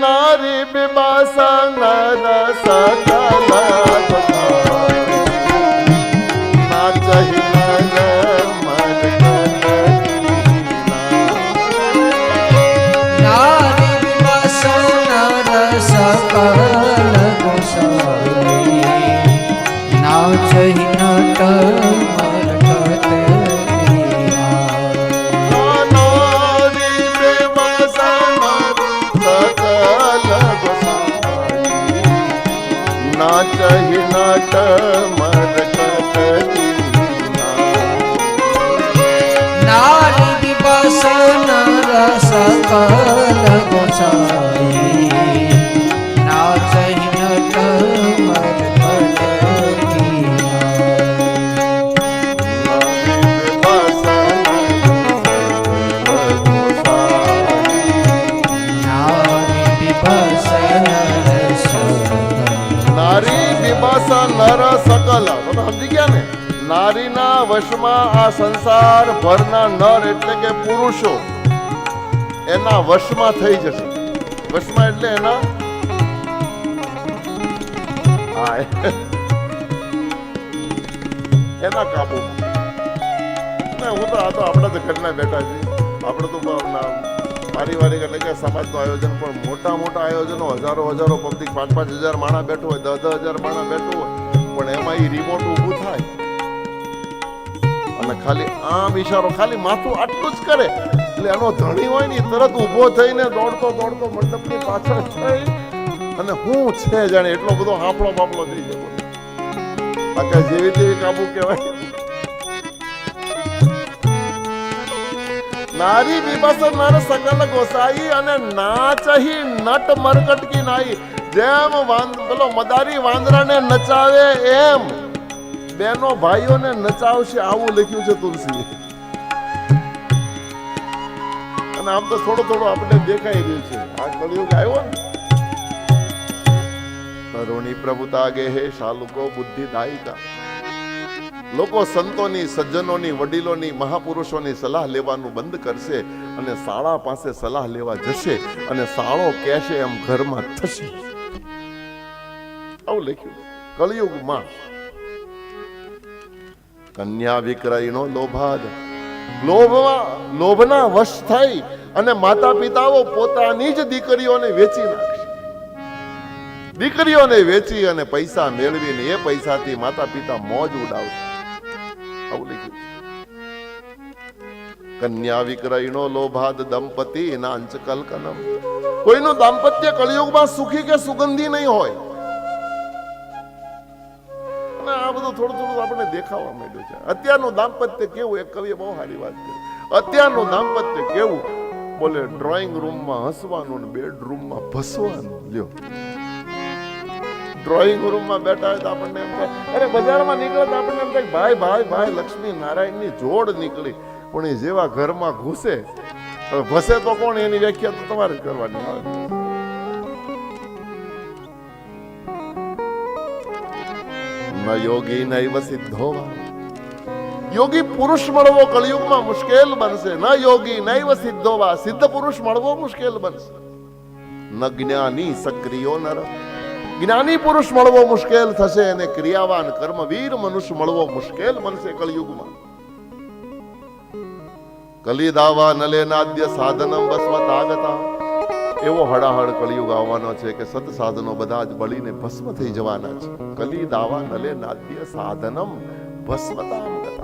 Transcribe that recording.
નારી બિબાસા નર સકલ નાચહી નટ મરકટ નારી વિમસનર સકલ ગોસાઈ નર સકલ. તમે સમજી ગયા ને? નારીના વશમાં આ સંસાર ભરના નર એટલે કે પુરુષો, એના વશમાં થઈ જશે. વશમાં એટલે એના? હા એના કાબુમાં. હું તો આ તો આપણે તો ઘરના બેઠા છીએ. આપણે તો પારિવારિક એટલે કે સમાજનું આયોજન, પણ મોટા મોટા આયોજનો હજારો હજારો પબ્લિક પાંચ પાંચ હજાર માણસ બેઠું હોય દસ દસ હજાર માણસ બેઠું હોય. પણ એમાં રિમોટ ઊભું થાય. અને ખાલી આમ ઈશારો, ખાલી માથું આટલું જ કરે. એટલે એનો ધણી હોય ને તરત ઊભો થઈને દોડતો દોડતો મંડપની પાછળ અને હું છે જાણે એટલો બધો હાંફળો બાપડો થઈ ગયો. બાકી જેવી તેવી કાબુ કહેવાય. નારી વિમસન નર સકલ ગોસાઈ અને નાચહી નટ મરકટ કી નાઈ. જેમ પેલો મદારી વાંદરાને નચાવે એમ. બેનો ભાઈઓને નચાવશે આવું લખ્યું છે તુલસી અને આમ તો થોડો થોડો આપણે દેખાઈ રહ્યું છે. આ કળિયુગ આવ્યો ને. તરુણી પ્રભુતા ગે હે, શાલુકો બુદ્ધિ દાયિકા લોકો સંતોની, સજ્જનોની, વડીલોની, મહાપુરુષોની સલાહ લેવાનું બંધ કરશે અને શાળા પાસે સલાહ લેવા જશે અને શાળો કહેશે એમ ઘરમાં થશે. આવું લખ્યું કલયુગમાં કન્યા વિક્રયનો લોભાદ. લોભમાં લોભના વશ થઈ અને માતા પિતાઓ પોતાની જ દીકરીઓને વેચી નાખશે. દીકરીઓને વેચી અને પૈસા મેળવીને એ પૈસાથી માતા પિતા મોજ ઉડાવશે. આવું લખ્યું કન્યા વિક્રયનો લોભાદ દંપતી નાંચ કનમ કોઈનું દાંપત્ય કળિયુગમાં સુખી કે સુગંધી નહીં હોય. થોડું થોડું આપણને દેખાવા માંડ્યું છે. અત્યારનું દાંપત્ય કેવું? એક કવિએ બહુ સારી વાત કરી. અત્યારનું દાંપત્ય કેવું? બોલે ડ્રોઈંગ રૂમમાં હસવાનું ને બેડરૂમમાં ભસવાનું. લ્યો. ડ્રોઈંગ રૂમમાં બેઠા હોય તો આપણને એમ થાય, અરે, બજારમાં નીકળે તો આપણને એમ થાય ભાઈ ભાઈ ભાઈ લક્ષ્મી નારાયણની જોડ નીકળી. પણ એ જેવા ઘરમાં ઘૂસે ભસે તો કોણ? એની વ્યાખ્યા તો તમારે કરવાની આવે ન યોગી નૈવ સિદ્ધો યોગી પુરુષ મળવો કળિયુગમાં મુશ્કેલ બનશે. ન યોગી નૈવ સિદ્ધો સિદ્ધ પુરુષ મળવો મુશ્કેલ બનશે. ન જ્ઞાની સક્રિયો નર. જ્ઞાની પુરુષ મળવો મુશ્કેલ થશે અને ક્રિયાવાન કર્મવીર મનુષ્ય મળવો મુશ્કેલ બનશે કળિયુગમાં. કલિદાવા નલે નાદ્ય સાધનમ બસવત આગતા એવો હળાહળ કળિયુગ આવવાનો છે કે સત સાધનો બધા જ બળીને ભસ્મ થઈ જવાના છે. કલી દાવા નલે નાદ્ય સાધનમ ભસ્મતામ